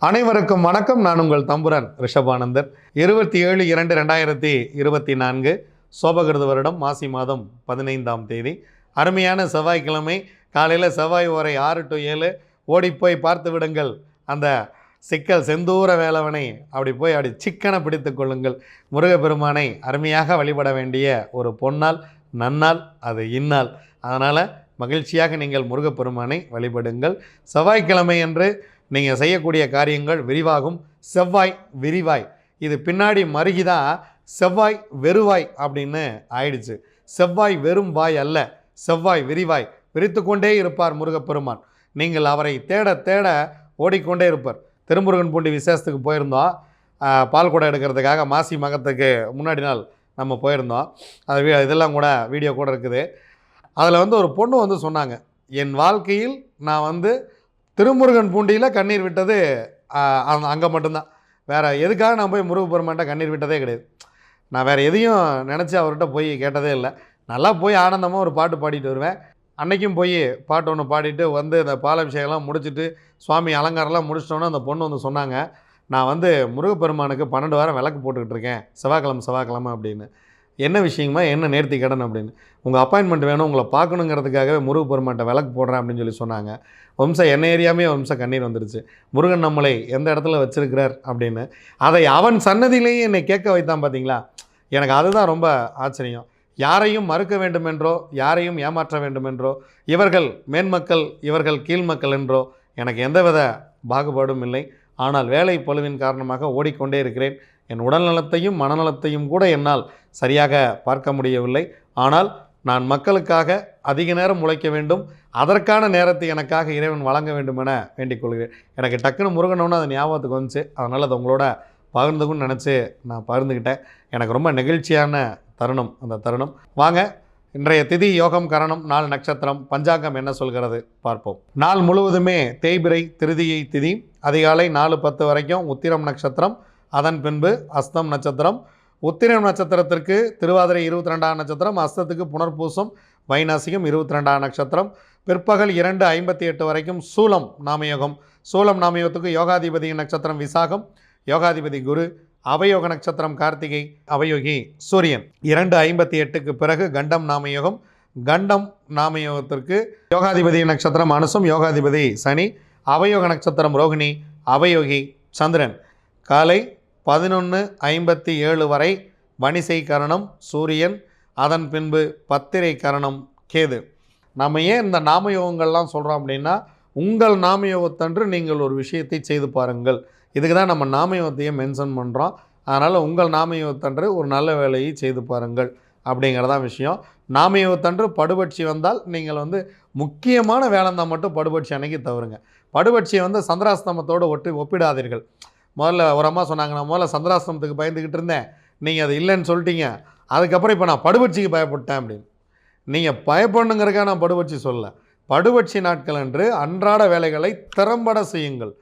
அனைவருக்கும் வணக்கம். நான் உங்கள் தம்புரன் ரிஷபானந்தன். இருபத்தி ஏழு இரண்டு ரெண்டாயிரத்தி இருபத்தி நான்கு சோபகிருத வருடம் மாசி மாதம் பதினைந்தாம் தேதி. அருமையான செவ்வாய்க்கிழமை. காலையில் செவ்வாய் ஓரை ஆறு டு ஏழு ஓடிப்போய் பார்த்து விடுங்கள். அந்த சிக்கல் செந்தூர வேலவனை அப்படி போய் அப்படி சிக்கனை பிடித்து கொள்ளுங்கள். முருகப்பெருமானை அருமையாக வழிபட வேண்டிய ஒரு பொன்னால் நன்னால் அது இன்னால். அதனால் மகிழ்ச்சியாக நீங்கள் முருகப்பெருமானை வழிபடுங்கள். செவ்வாய்க்கிழமை என்று நீங்கள் செய்யக்கூடிய காரியங்கள் விரிவாகும். செவ்வாய் விரிவாய். இது பின்னாடி மருகிதான் செவ்வாய் வெறுவாய் அப்படின்னு ஆயிடுச்சு. செவ்வாய் வெறும் வாய் அல்ல செவ்வாய் விரிவாய். விரித்து கொண்டே இருப்பார் முருகப்பெருமான். நீங்கள் அவரை தேட தேட ஓடிக்கொண்டே இருப்பார். திருமுருகன் பூண்டி விசேஷத்துக்கு போயிருந்தோம். பால் குடம் எடுக்கிறதுக்காக மாசி மகத்துக்கு முன்னாடி நாள் நம்ம போயிருந்தோம். அது வீ- இதெல்லாம் கூட வீடியோ கூட இருக்குது. அதில் வந்து ஒரு பொண்ணு வந்து சொன்னாங்க என் வாழ்க்கையில் நான் வந்து திருமுருகன் பூண்டியில் கண்ணீர் விட்டது அங்கே மட்டும்தான். வேறு எதுக்காக நான் போய் முருகப்பெருமான்ட்ட கண்ணீர் விட்டதே கிடையாது. நான் வேறு எதையும் நினச்சி அவர்கிட்ட போய் கேட்டதே இல்லை. நல்லா போய் ஆனந்தமாக ஒரு பாட்டு பாடிட்டு வருவேன். அன்றைக்கும் போய் பாட்டு ஒன்று பாடிட்டு வந்து இந்த பாலாபிஷேகம்லாம் முடிச்சுட்டு சுவாமி அலங்காரம்லாம் முடிச்சிட்டோன்னே அந்த பொண்ணு வந்து சொன்னாங்க நான் வந்து முருகப்பெருமானுக்கு பன்னெண்டு வாரம் விளக்கு போட்டுக்கிட்டு இருக்கேன். செவ்வாய்க்கிழமை செவ்வாய்க்கிழமை அப்படின்னு. என்ன விஷயமா என்ன நேர்த்தி கடன்? அப்படின்னு. உங்கள் அப்பாயின்மெண்ட் வேணும். உங்களை பார்க்கணுங்கிறதுக்காகவே முருகப்பெருமான்ட்ட விளக்கு போடுறேன் அப்படின்னு சொல்லி சொன்னாங்க. வம்சம் என்ன ஏரியாமே வம்சம் கண்ணீர் வந்துருச்சு. முருகன் நம்மளை எந்த இடத்துல வச்சிருக்கிறார் அப்படின்னு. அதை அவன் சன்னதியிலேயே என்னை கேட்க வைத்தான் பார்த்தீங்களா எனக்கு அதுதான் ரொம்ப ஆச்சரியம். யாரையும் மறுக்க வேண்டுமென்றோ யாரையும் ஏமாற்ற வேண்டுமென்றோ இவர்கள் மேன்மக்கள் இவர்கள் கீழ்மக்கள் என்றோ எனக்கு எந்தவித பாகுபாடும் இல்லை. ஆனால் வேலை பளுவின் காரணமாக ஓடிக்கொண்டே இருக்கிறேன். என் உடல்நலத்தையும் மனநலத்தையும் கூட என்னால் சரியாக பார்க்க முடியவில்லை. ஆனால் நான் மக்களுக்காக அதிக நேரம் உழைக்க வேண்டும். அதற்கான நேரத்தை எனக்காக இறைவன் வழங்க வேண்டும் என வேண்டிக் கொள்கிறேன். எனக்கு டக்குன்னு முருகனோன்னு அது ஞாபகத்துக்கு வந்துச்சு. அதனால் அது உங்களோட பகிர்ந்துக்குன்னு நினச்சி நான் பகிர்ந்துக்கிட்டேன். எனக்கு ரொம்ப நெகிழ்ச்சியான தருணம் அந்த தருணம். வாங்க இன்றைய திதி யோகம் கரணம் நாள் நட்சத்திரம் பஞ்சாங்கம் என்ன சொல்கிறது பார்ப்போம். நாள் முழுவதுமே தேய்பிரை திருதியை திதி அதிகாலை நாலு பத்து வரைக்கும் உத்திரம் நட்சத்திரம் அதன் பின்பு அஸ்தம் நட்சத்திரம். உத்திரம் நட்சத்திரத்திற்கு திருவாதிரை இருபத்தி ரெண்டாம் நட்சத்திரம் அஸ்தத்துக்கு புனர்பூசம் வைநாசிகம் இருபத்தி ரெண்டாம் நட்சத்திரம். பிற்பகல் இரண்டு ஐம்பத்தி எட்டு வரைக்கும் சூலம் நாமயோகம். சூலம் நாமயோகத்துக்கு யோகாதிபதியின் நட்சத்திரம் விசாகம் யோகாதிபதி குரு அவயோக நட்சத்திரம் கார்த்திகை அவயோகி சூரியன். இரண்டு ஐம்பத்தி எட்டுக்கு பிறகு கண்டம் நாமயோகம். கண்டம் நாமயோகத்திற்கு யோகாதிபதி நட்சத்திரம் அனுசும் யோகாதிபதி சனி. அவயோக நட்சத்திரம் ரோகிணி அவயோகி சந்திரன். காலை பதினொன்று ஐம்பத்தி ஏழு வரை வணிசை கரணம் சூரியன். அதன் பின்பு பத்திரை கரணம் கேது. நம்ம ஏன் இந்த நாமயோகங்கள்லாம் சொல்கிறோம் அப்படின்னா உங்கள் நாமயோகத்தன்று நீங்கள் ஒரு விஷயத்தை செய்து பாருங்கள். இதுக்கு தான் நம்ம நாமயோகத்தையே மென்ஷன் பண்ணுறோம் அதனால் உங்கள் நாமயோகத்தன்று ஒரு நல்ல வேலையை செய்து பாருங்கள் அப்படிங்கிறதான் விஷயம். நாமயோகத்தன்று படுபட்சி வந்தால் நீங்கள் வந்து முக்கியமான வேலை தான் மட்டும் படுபட்சி அன்னைக்கு தவறுங்க. படுபட்சியை வந்து சந்திராஸ்தமத்தோடு ஒட்டு ஒப்பிடாதீர்கள். முதல்ல ஒரு அம்மா சொன்னாங்க நான் முதல்ல சந்திராஸ்தமத்துக்கு பயந்துக்கிட்டு இருந்தேன். நீங்கள் அது இல்லைன்னு சொல்லிட்டீங்க. அதுக்கப்புறம் இப்போ நான் படுபட்சிக்கு பயப்பட்டேன் அப்படின்னு. நீங்கள் பயப்படணுங்கிறக்காக நான் படுபட்சி சொல்லலை. படுபட்சி நாட்கள் அன்று அன்றாட வேலைகளை திறம்பட செய்யுங்கள்.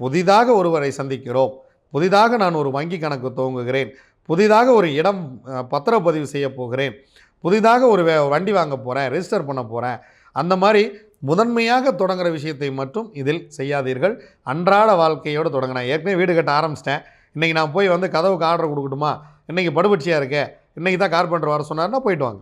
புதிதாக ஒருவரை சந்திக்கிறோம். புதிதாக நான் ஒரு வங்கி கணக்கு துவங்குகிறேன். புதிதாக ஒரு இடம் பத்திரப்பதிவு செய்ய போகிறேன். புதிதாக ஒரு வே வண்டி வாங்க போகிறேன் ரெஜிஸ்டர் பண்ண போகிறேன் அந்த மாதிரி முதன்மையாக தொடங்குற விஷயத்தை மட்டும் இதில் செய்யாதீர்கள். அன்றாட வாழ்க்கையோடு தொடங்கினேன் ஏற்கனவே வீடு கட்ட ஆரம்பிச்சிட்டேன். இன்றைக்கி நான் போய் வந்து கதவுக்கு ஆர்டர் கொடுக்கட்டுமா? இன்றைக்கி படுபட்சியாக இருக்கே? இன்றைக்கி தான் கார்பெண்டர் வர சொன்னார்னா போயிட்டு வாங்க.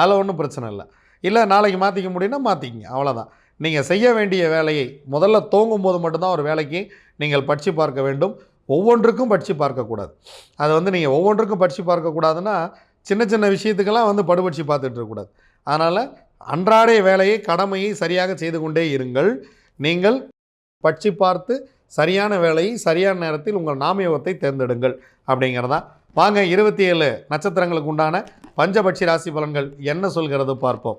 அதில் ஒன்றும் பிரச்சனை இல்லை. இல்லை நாளைக்கு மாற்றிக்க முடியும்னா மாற்றிக்கிங்க அவ்வளோதான் நீங்கள் செய்ய வேண்டிய வேலையை முதல்ல தூங்கும் போது மட்டும்தான் ஒரு வேலைக்கு நீங்கள் படித்து பார்க்க வேண்டும். ஒவ்வொன்றுக்கும் படித்து பார்க்கக்கூடாது அது வந்து நீங்கள் ஒவ்வொன்றுக்கும் படித்து பார்க்கக்கூடாதுன்னா சின்ன சின்ன விஷயத்துக்கெல்லாம் வந்து படுபட்சி பார்த்துட்டு இருக்கக்கூடாது அதனால் அன்றாடைய வேலையை கடமையை சரியாக செய்து கொண்டே இருங்கள். நீங்கள் பட்சி பார்த்து சரியான வேலையை சரியான நேரத்தில் உங்கள் நாமயோகத்தை தேர்ந்தெடுங்கள் அப்படிங்கிறதான். வாங்க இருபத்தி ஏழு நட்சத்திரங்களுக்கு உண்டான பஞ்சபட்சி ராசி பலன்கள் என்ன சொல்கிறது பார்ப்போம்.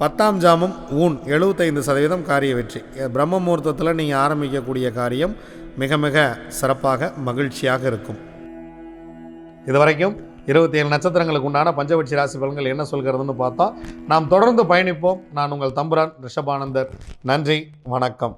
பத்தாம் ஜாமம் ஊன் எழுபத்தைந்து சதவீதம் காரிய வெற்றி. பிரம்ம முகூர்த்தத்தில் நீங்கள் ஆரம்பிக்கக்கூடிய காரியம் மிக மிக சிறப்பாக மகிழ்ச்சியாக இருக்கும். இதுவரைக்கும் இருபத்தி ஏழு நட்சத்திரங்களுக்கு உண்டான பஞ்சபட்சி ராசி பலன்கள் என்ன சொல்கிறதுன்னு பார்த்தா நாம் தொடர்ந்து பயணிப்போம். நான் உங்கள் தம்புரான் ரிஷபானந்தர். நன்றி வணக்கம்.